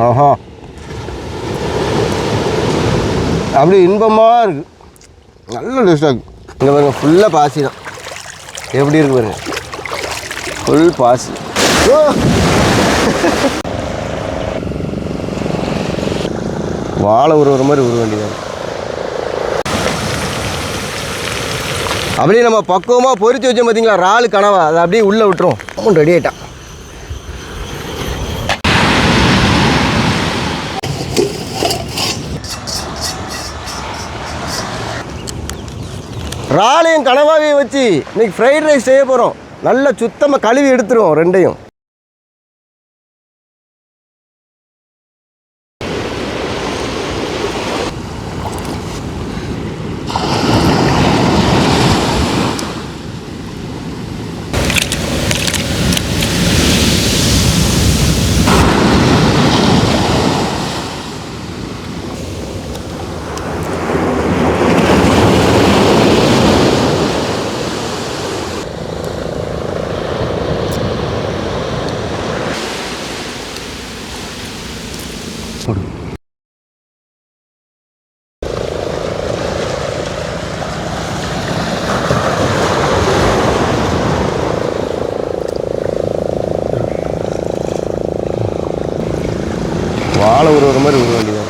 ஆஹா. அப்படி இன்பமாக இருக்குது நல்ல டேஸ்டாக இருக்குது இங்கே பாருங்க ஃபுல்லாக பாசி தான். எப்படி இருக்கு பாருங்க. ஃபுல் பாசி. வாழை உருவுற மாதிரி உருவ வேண்டியதாக அப்படியே நம்ம பக்குவமாக பொரிச்சு வச்சோம் பார்த்தீங்களா இறாலு கனவா அதை அப்படியே உள்ளே விட்டுரும் ரெடி ஆயிட்டான் இறாலையும் கனவாவையும் வச்சு இன்றைக்கி ஃப்ரைட் ரைஸ் செய்ய போகிறோம் நல்லா சுத்தமாக கழுவி எடுத்துருவோம் ரெண்டையும். வாழை உருவுற மாதிரி உருவ வேண்டியது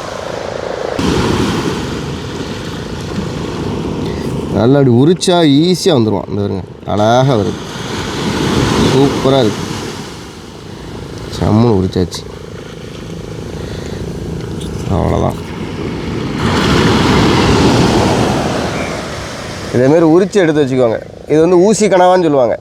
நல்லா அப்படி உரிச்சா ஈஸியாக வந்துடுவான் இந்த வருங்க அழகாக வருது. சூப்பராக இருக்குது செம்முன்னு உரிச்சாச்சு. அவ்வளோதான் இதேமாரி உரிச்சு எடுத்து வச்சுக்கோங்க. இது வந்து ஊசி கனவான்னு சொல்லுவாங்க.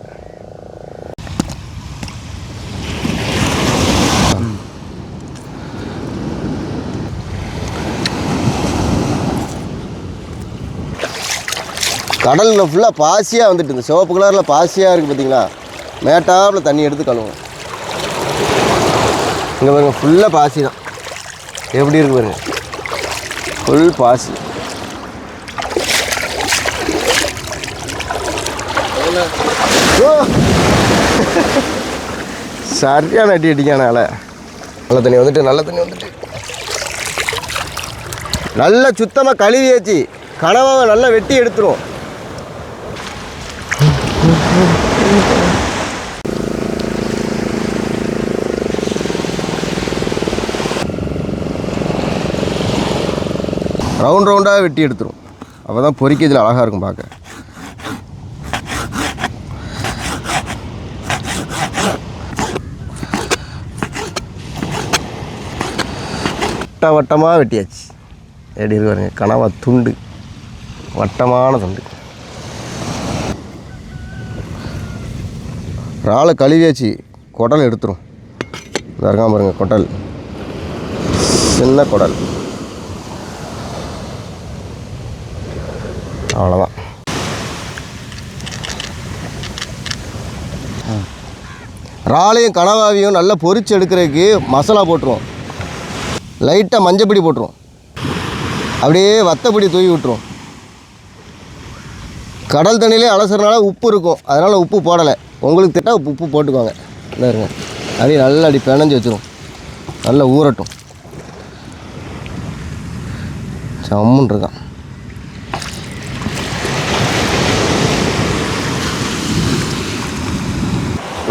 கடலில் ஃபுல்லாக பாசியாக வந்துட்டு இந்த சிவப்பு கலரில் பாசியாக இருக்குது பார்த்தீங்களா மேட்டாப்பில் தண்ணி எடுத்து கழுவும் இங்கே பாருங்கள் ஃபுல்லாக பாசி தான் எப்படி இருக்கு பாருங்க? ஃபுல் பாசி! சரியான அடி அடிக்கானால நல்ல தண்ணி வந்துட்டு நல்ல தண்ணி வந்துட்டு. நல்லா சுத்தமாக கழுவியாச்சு கனவாவை நல்லா வெட்டி எடுத்துரும். ரவுண்ட் ரவுண்டாக வெட்டி எடுத்துரும். அப்போ தான் பொரிக்கிறதுல அழகாக இருக்கும் பார்க்க. வட்ட வட்டமாக வெட்டியாச்சு எப்படி இருக்காருங்க கனவா துண்டு. வட்டமான துண்டு. இறாலை கழுவியாச்சு. குடல் எடுத்துரும். இருக்காம பாருங்க குடல். சின்ன குடல். அவ்வளோதான் இறாலையும் கனவாவையும் நல்லா பொரிச்சு எடுக்கிறதுக்கு மசாலா போட்டுருவோம். லைட்டாக மஞ்சப்பொடி போட்டுருவோம். அப்படியே வத்தப்பொடி தூவி விட்டுருவோம். கடல் தண்ணியிலே அலசுறதுனால உப்பு இருக்கும். அதனால் உப்பு போடலை. உங்களுக்கு திட்டா உப்பு உப்பு போட்டுக்கோங்க. இந்த இருங்க. அப்படியே நல்லா அப்படி பிணைஞ்சு வச்சிரும் நல்லா ஊறட்டும். சம்முன்னு இருக்கான்.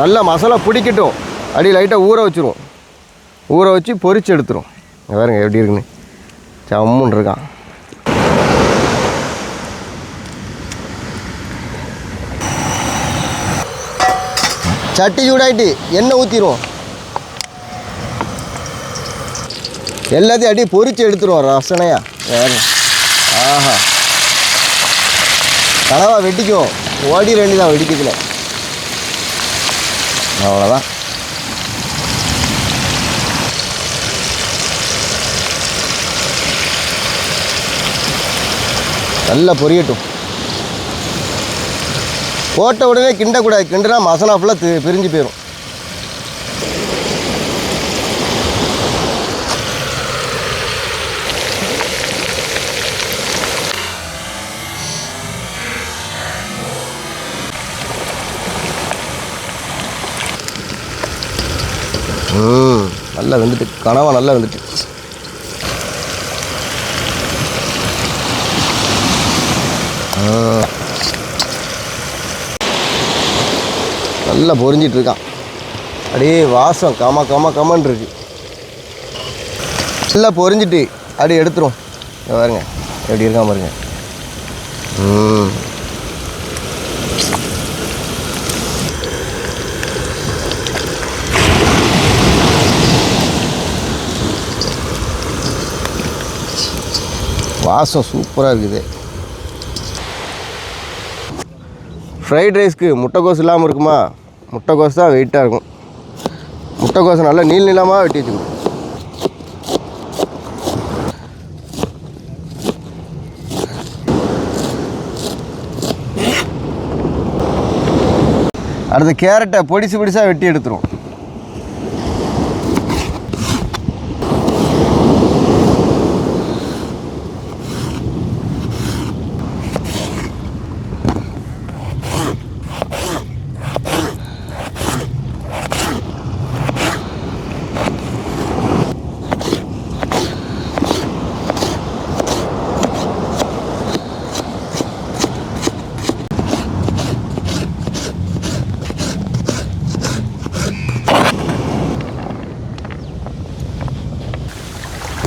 நல்லா மசாலா பிடிக்கட்டும். அடி லைட்டாக ஊற வச்சிருவோம் ஊற வச்சு பொறிச்சு எடுத்துரும். வேறுங்க பாருங்க எப்படி இருக்குன்னு. செம்முன்னு இருக்கான். சட்டி சூடாயிட்டு எண்ணெய் ஊற்றிடுவோம் எல்லாத்தையும் அப்படியே பொறிச்சு எடுத்துருவோம் ரசனையா. வேறு ஆஹா. கனவா வெட்டிக்கும் ஓடி ரெண்டு தான் வெடிக்கிறதுல. அவ்வளோதான் நல்லா பொரியட்டும். போட்ட உடனே கிண்டக்கூடாது. கிண்டுனா மசாலா ஃபுல்லாக பிரிஞ்சு போயிடும் நல்லா வந்துட்டு கனவா நல்லா வந்துட்டு. நல்லா பொரிஞ்சிட்டு இருக்கான். அப்படியே வாசம் கம கம கமன்னு இருக்கு. நல்லா பொரிஞ்சிட்டு அப்படியே எடுத்துரும் பாருங்க எப்படி இருக்கான் பாருங்க. ம். வாசம் சூப்பராக இருக்குது. ஃப்ரைட் ரைஸ்க்கு முட்டைக்கோஸ் இல்லாமல் இருக்குமா? முட்டைக்கோஸ் தான் வெயிட்டாக இருக்கும். முட்டைக்கோஸை நல்லா நீள் நீளமாக வெட்டி வச்சுக்கணும். அடுத்து கேரட்டை பொடிசு பொடிசாக வெட்டி எடுத்துரும்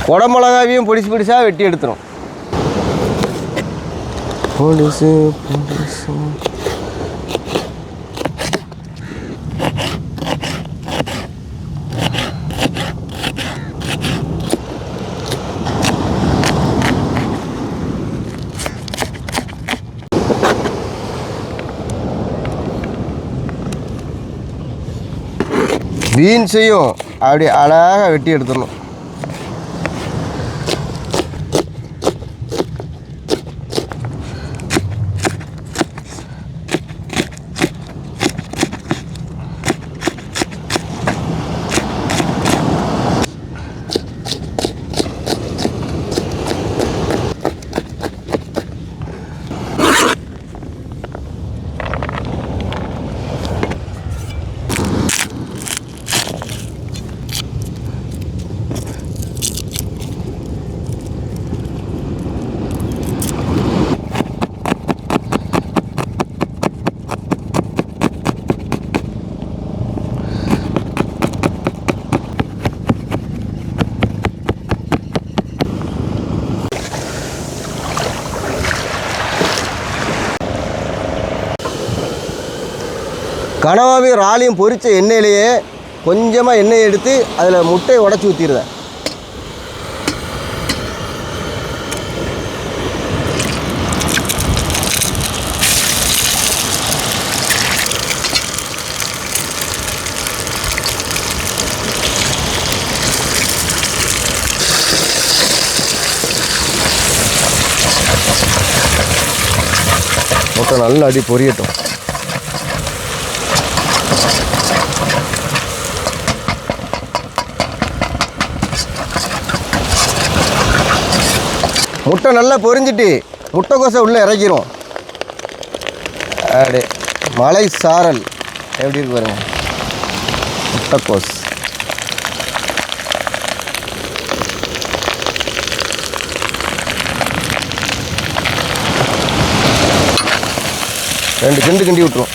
குடமிளகாவையும் பொடிசு பொடிசாக வெட்டி எடுத்துரும். பொடிசு பொடிசு. பீன்ஸையும் அப்படி அழகாக வெட்டி எடுத்துடணும். கனவாவையும் ராலியும் பொரித்த எண்ணெயிலேயே கொஞ்சமாக எண்ணெய் எடுத்து அதில் முட்டையை உடச்சி ஊற்றிடுவேன் முட்டை நல்லா அடி பொரியட்டும். முட்டை நல்லா பொரிஞ்சிட்டு முட்டைக்கோசை உள்ளே இறக்கிரும். அப்படி மலை சாரல். எப்படி இருக்கு பாருங்க. முட்டைக்கோஸ். ரெண்டு கிண்டு கிண்டி விட்டுரும்.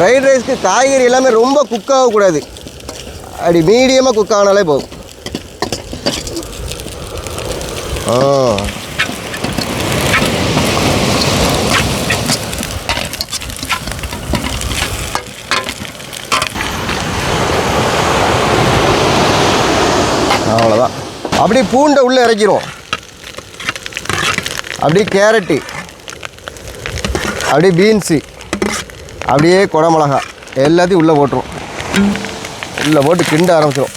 ஃப்ரைட் ரைஸ்க்கு காய்கறி எல்லாமே ரொம்ப குக் ஆகக்கூடாது. அப்படி மீடியமாக குக் ஆனாலே போதும். ஆ. அவ்வளோதான் அப்படியே பூண்டை உள்ளே இறக்கிரும் அப்படியே கேரட்டு. அப்படியே பீன்ஸு. அப்படியே குடமிளகா எல்லாத்தையும் உள்ளே போட்டுரும். உள்ளே போட்டு கிண்ட ஆரம்பிச்சிடும்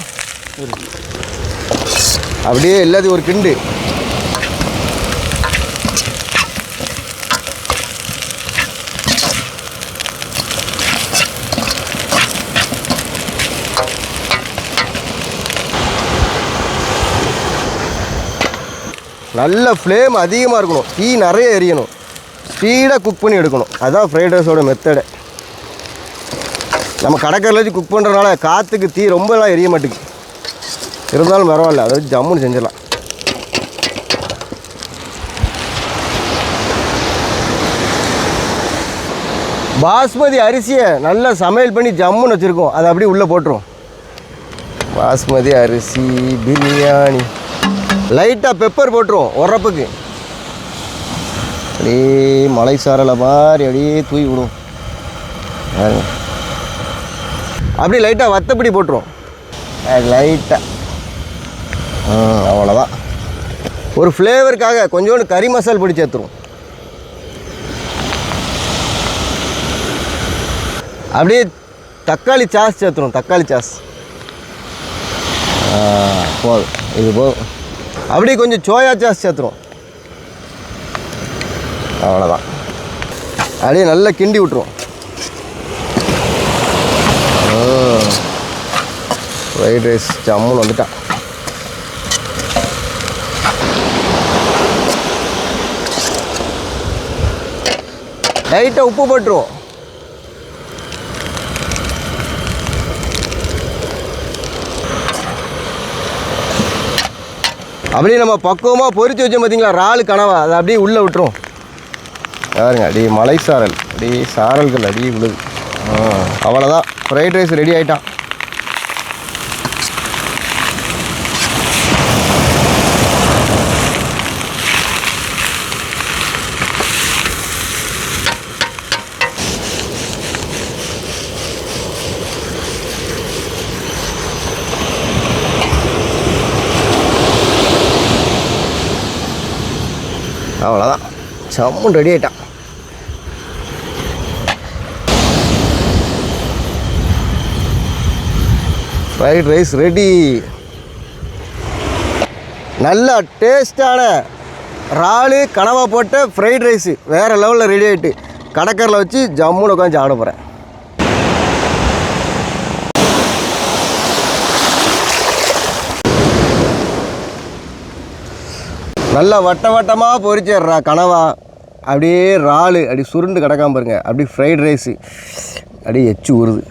அப்படியே எல்லாத்தையும் ஒரு கிண்டு. நல்ல ஃப்ளேம் அதிகமாக இருக்கணும். தீ நிறைய எரியணும். ஸ்பீடாக குக் பண்ணி எடுக்கணும். அதுதான் ஃப்ரைட் ரைஸோட மெத்தடை நம்ம கடற்கரையில் வச்சு குக் பண்ணுறதுனால காற்றுக்கு தீ ரொம்பலாம் எரிய மாட்டேங்குது இருந்தாலும் பரவாயில்ல அதை வச்சு ஜம்முன்னு செஞ்சிடலாம். பாஸ்மதி அரிசியை நல்லா சமையல் பண்ணி ஜம்முன்னு வச்சுருக்கோம். அதை அப்படியே உள்ளே போட்டுரும் பாஸ்மதி அரிசி பிரியாணி. லைட்டாக பெப்பர் போட்டுருவோம் உரப்புக்கு. அப்படியே மலை சாரலை மாதிரி அப்படியே தூய் விடும் அப்படியே லைட்டாக வத்தப்படி போட்டுருவோம் லைட்டாக அவ்வளோதான் ஒரு ஃப்ளேவருக்காக கொஞ்சோண்டு கறி மசால் பொடி சேர்த்துருவோம் அப்படியே தக்காளி சாஸ் சேர்த்துரும் தக்காளி சாஸ். போதும். இது போதும். அப்படியே கொஞ்சம் சோயா சாஸ் சேர்த்துரும். அவ்வளோதான் அப்படியே நல்லா கிண்டி விட்ருவோம் ஃப்ரைட் ரைஸ் ஜம்முன்னு வந்துட்டான் லைட்டாக உப்பு போட்டுருவோம். அப்படியே நம்ம பக்குவமாக பொறிச்சு வச்சோம் பார்த்தீங்களா இறாலு கனவா அதை அப்படியே உள்ளே விட்டுரும் பாருங்க அடி மலை சாரல் அடி சாரல்கள் அடி விழுது. அவ்வளோதான் ஃப்ரைட் ரைஸ் ரெடி ஆகிட்டான் அவ்வளோதான் சம்முன் ரெடி ஆகிட்டான் ஃப்ரைட் ரைஸ் ரெடி நல்லா டேஸ்டான இறாலு கனவா போட்ட ஃப்ரைட் ரைஸு வேறு லெவலில் ரெடி ஆகிட்டு கடற்கரில் வச்சு ஜம்முன்னு உட்காந்து சாப்பிட போகிறேன் நல்லா வட்ட வட்டமாக பொறிச்சிடுறா கனவா. அப்படியே இறாலு அப்படி சுருண்டு கிடக்காம பாருங்க. அப்படியே ஃப்ரைட் ரைஸு அப்படியே எச்சு ஊறுது.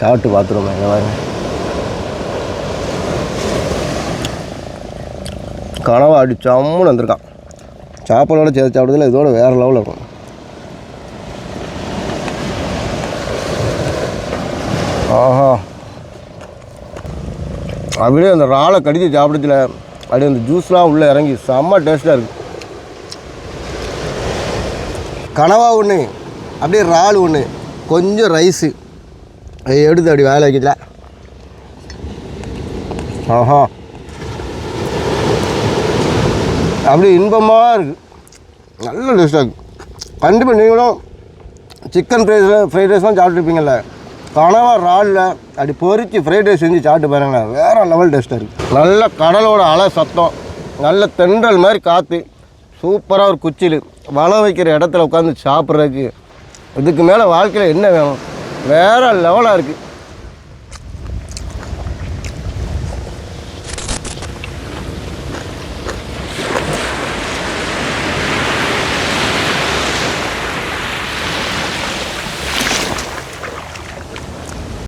சாப்பிட்டு பார்த்துருவோம் எங்கே பாருங்க. கனவா அப்படி சம்முன்னு வந்திருக்கான். சாப்பாடோட சேர்த்து சாப்பிடுறதுல இதோட வேறு லெவலில் இருக்கும். ஆஹா. அப்படியே அந்த இறாலை கடித்து சாப்பிடுச்சுல. அப்படியே அந்த ஜூஸ்லாம் உள்ளே இறங்கி செம்ம டேஸ்ட்டாக இருக்குது கனவா ஒன்று அப்படியே இறால் ஒன்று கொஞ்சம் ரைஸு எடுத்து அப்படி வேலை வைக்கல ஆஹா. அப்படியே இன்பமாக இருக்குது நல்ல டேஸ்ட்டாக இருக்குது கண்டிப்பாக நீங்களும் சிக்கன் ஃப்ரைட் ஃப்ரைட் ரைஸ்லாம் சாப்பிட்ருப்பீங்கள்ல கனவா இறாலில் அப்படி பொறிச்சு ஃப்ரைட் ரைஸ் செஞ்சு சாப்பிட்டு பாருங்களேன். வேறு லெவல் டேஸ்ட்டாக இருக்குது நல்ல கடலோட அலை சத்தம். நல்ல தென்றல் மாதிரி காற்று சூப்பராக ஒரு குச்சில். வலை வைக்கிற இடத்துல உட்காந்து சாப்பிட்றதுக்கு. இதுக்கு மேலே வாழ்க்கையில் என்ன வேணும்? வேறு லெவலாக இருக்குது